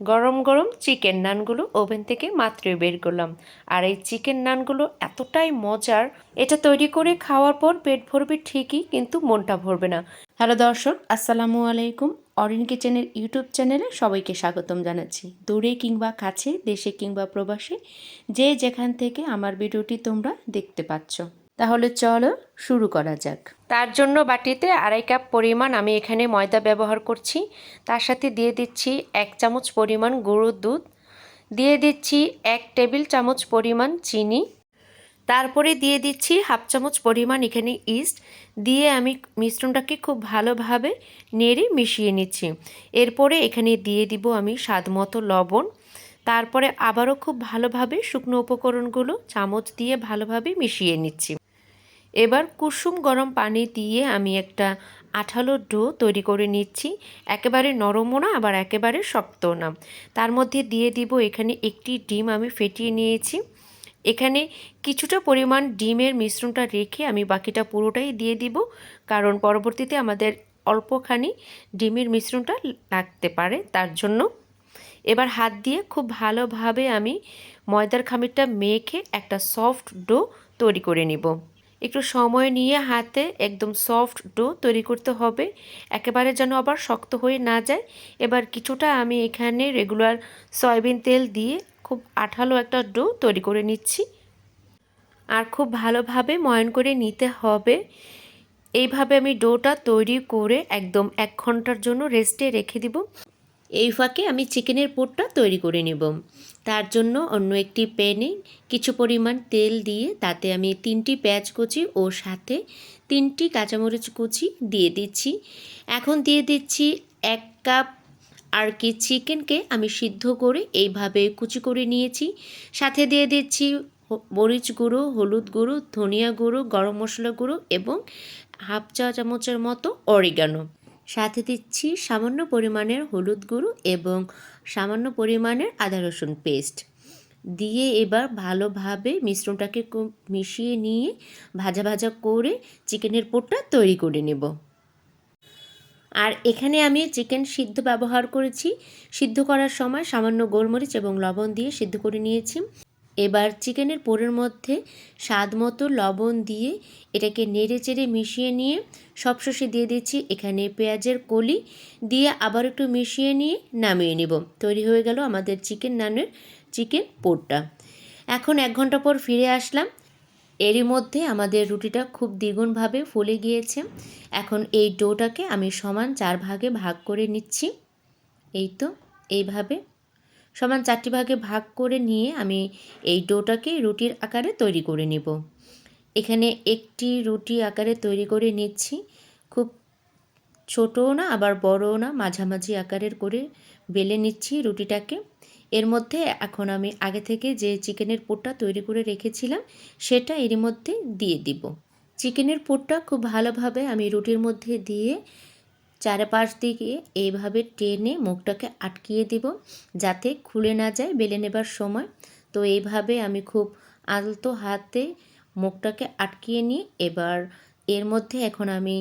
গরম গরম chicken নানগুলো oven থেকে মাত্রই বের করলাম। আর এই চিকেন নানগুলো এতটাই মজার, এটা তৈরি করে খাওয়ার পর পেট ভরবে ঠিকই, কিন্তু মনটা ভরবে না। হ্যালো দর্শক, আসসালামু আলাইকুম। অরিন কিচেনের ইউটিউব চ্যানেলে সবাইকে স্বাগতম জানাচ্ছি। দূরে কিংবা কাছে, দেশে কিংবা প্রবাসে, যে যেখান থেকে আমার ভিডিওটি তোমরা দেখতে পাচ্ছ। তাহলে চলো শুরু করা যাক। তার জন্য বাটিতে আড়াই কাপ পরিমাণ আমি এখানে ময়দা ব্যবহার করছি। তার সাথে দিয়ে দিচ্ছি এক চামচ পরিমাণ গরুর দুধ। দিয়ে দিচ্ছি এক টেবিল চামচ পরিমাণ চিনি। তারপরে দিয়ে দিচ্ছি হাফ চামচ পরিমাণ এখানে ইস্ট। দিয়ে আমি মিশ্রণটাকে খুব ভালোভাবে নেড়ে মিশিয়ে নিচ্ছি। এরপরে এখানে দিয়ে দিব আমি স্বাদ মতো লবণ। তারপরে আবারও খুব ভালোভাবে শুকনো উপকরণগুলো চামচ দিয়ে ভালোভাবে মিশিয়ে নিচ্ছি। এবার কুসুম গরম পানি দিয়ে আমি একটা আঠালো ডো তৈরি করে নিচ্ছি। একেবারে নরমও না আবার একেবারে শক্তও না তার মধ্যে দিয়ে দিব এখানে একটি ডিম আমি ফেটিয়ে নিয়েছি। এখানে কিছুটা পরিমাণ ডিমের মিশ্রণটা রেখে আমি বাকিটা পুরোটাই দিয়ে দিব, কারণ পরবর্তীতে আমাদের অল্পখানি ডিমের মিশ্রণটা লাগতে পারে, তার জন্য। এবার হাত দিয়ে খুব ভালোভাবে আমি ময়দার খামিরটা মেখে একটা সফট ডো তৈরি করে নিব। একটু সময় নিয়ে হাতে একদম সফট ডো তৈরি করতে হবে। একেবারে যেন আবার শক্ত হয়ে না যায়। এবার কিছুটা আমি এখানে রেগুলার সয়াবিন তেল দিয়ে খুব আঠালো একটা ডো তৈরি করে নিচ্ছি। আর খুব ভালোভাবে ময়ন করে নিতে হবে। এইভাবে আমি ডোটা তৈরি করে একদম এক ঘণ্টার জন্য রেস্টে রেখে দিব। এই ফাঁকে আমি চিকেনের পোটটা তৈরি করে নেব। তার জন্য অন্য একটি প্যানে কিছু পরিমাণ তেল দিয়ে তাতে আমি তিনটি পেঁয়াজ কুচি ও সাথে তিনটি কাঁচামরিচ কুচি দিয়ে দিচ্ছি। এখন দিয়ে দিচ্ছি এক কাপ আর কি চিকেনকে আমি সিদ্ধ করে এইভাবে কুচি করে নিয়েছি। সাথে দিয়ে দিচ্ছি মরিচ গুঁড়ো, হলুদ গুঁড়ো, ধনিয়া গুঁড়ো, গরম মশলা গুঁড়ো এবং হাফ চা চামচের মতো অরিগানো। সাথে দিচ্ছি সামান্য পরিমাণের হলুদ গুঁড়ো এবং সামান্য পরিমাণের আদা রসুন পেস্ট। দিয়ে এবার ভালোভাবে মিশ্রণটাকে মিশিয়ে নিয়ে ভাজা ভাজা করে চিকেনের পোটটা তৈরি করে নেব। আর এখানে আমি চিকেন সিদ্ধ ব্যবহার করেছি। সিদ্ধ করার সময় সামান্য গোলমরিচ এবং লবণ দিয়ে সিদ্ধ করে নিয়েছি। এবার চিকেনের পোড়ের মধ্যে স্বাদ মতো লবণ দিয়ে এটাকে নেড়ে চেড়ে মিশিয়ে নিয়ে সবশেষে দিয়ে দিচ্ছি এখানে পেঁয়াজের কলি। দিয়ে আবার একটু মিশিয়ে নিয়ে নামিয়ে নেব। তৈরি হয়ে গেল আমাদের চিকেন নানের চিকেন পোড়টা এখন এক ঘণ্টা পর ফিরে আসলাম। এরই মধ্যে আমাদের রুটিটা খুব দ্বিগুণভাবে ফুলে গিয়েছে। এখন এই ডোটাকে আমি সমান চার ভাগে ভাগ করে নিচ্ছি। এই তো, এইভাবে সমান চারটি ভাগে ভাগ করে নিয়ে আমি এই ডোটাকে রুটির আকারে তৈরি করে নেব। এখানে একটি রুটি আকারে তৈরি করে নিচ্ছি। খুব ছোটও না, আবার বড়ও না, মাঝামাঝি আকারের করে বেলে নিচ্ছি রুটিটাকে। এর মধ্যে এখন আমি আগে থেকে যে চিকেনের পোটটা তৈরি করে রেখেছিলাম, সেটা এর মধ্যে দিয়ে দিব। চিকেনের পোটটা খুব ভালোভাবে আমি রুটির মধ্যে দিয়ে চারপাশ দিকে এইভাবে টেনে মুখটাকে আটকিয়ে দিব যাতে খুলে না যায় বেলে নেবার সময়। তো এইভাবে আমি খুব আলতো হাতে মুখটাকে আটকিয়ে নিই এবার এর মধ্যে এখন আমি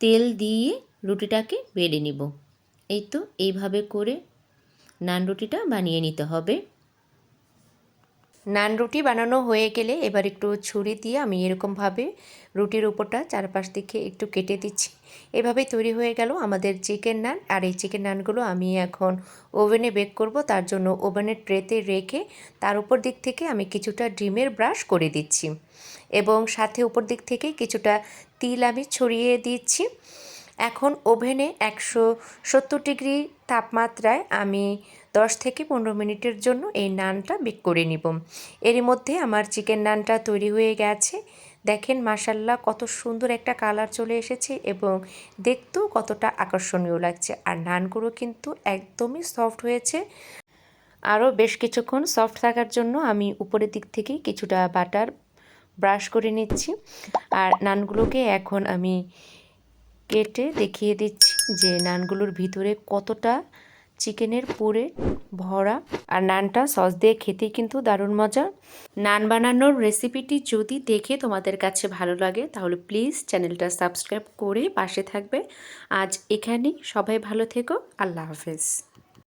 তেল দিয়ে রুটিটাকে বেলে নিব। এই তো, এইভাবে করে নান রুটিটা বানিয়ে নিতে হবে। নান রুটি বানানো হয়ে গেলে এবার একটু ছুরি দিয়ে আমি এরকমভাবে রুটির উপরটা চারপাশ দিকে একটু কেটে দিচ্ছি। এভাবে তৈরি হয়ে গেল আমাদের চিকেন নান। আর এই চিকেন নানগুলো আমি এখন ওভেনে বেক করব। তার জন্য ওভেনের ট্রেতে রেখে তার উপর দিক থেকে আমি কিছুটা ডিমের ব্রাশ করে দিচ্ছি। এবং সাথে উপর দিক থেকে কিছুটা তিল আমি ছড়িয়ে দিচ্ছি। এখন ওভেনে একশো সত্তর ডিগ্রি তাপমাত্রায় আমি দশ থেকে পনেরো মিনিটের জন্য এই নানটা বেক করে নিব। এরই মধ্যে আমার চিকেন নানটা তৈরি হয়ে গেছে। দেখেন মাসাল্লাহ কত সুন্দর একটা কালার চলে এসেছে এবং দেখতেও কতটা আকর্ষণীয় লাগছে। আর নানগুলো কিন্তু একদমই সফট হয়েছে। আরও বেশ কিছুক্ষণ সফট থাকার জন্য আমি উপরের দিক থেকে কিছুটা বাটার ব্রাশ করে নিচ্ছি। আর নানগুলোকে এখন আমি কেটে দেখিয়ে দিচ্ছি যে নানগুলোর ভিতরে কতটা চিকেনের পুরে ভরা। আর নানটা সস দিয়ে খেতে কিন্তু দারুণ মজা। নান বানানোর রেসিপিটি যদি দেখে তোমাদের কাছে ভালো লাগে, তাহলে প্লিজ চ্যানেলটা সাবস্ক্রাইব করে পাশে থাকবে। আজ এখানেই সবাই ভালো থেকো। আল্লাহ হাফেজ।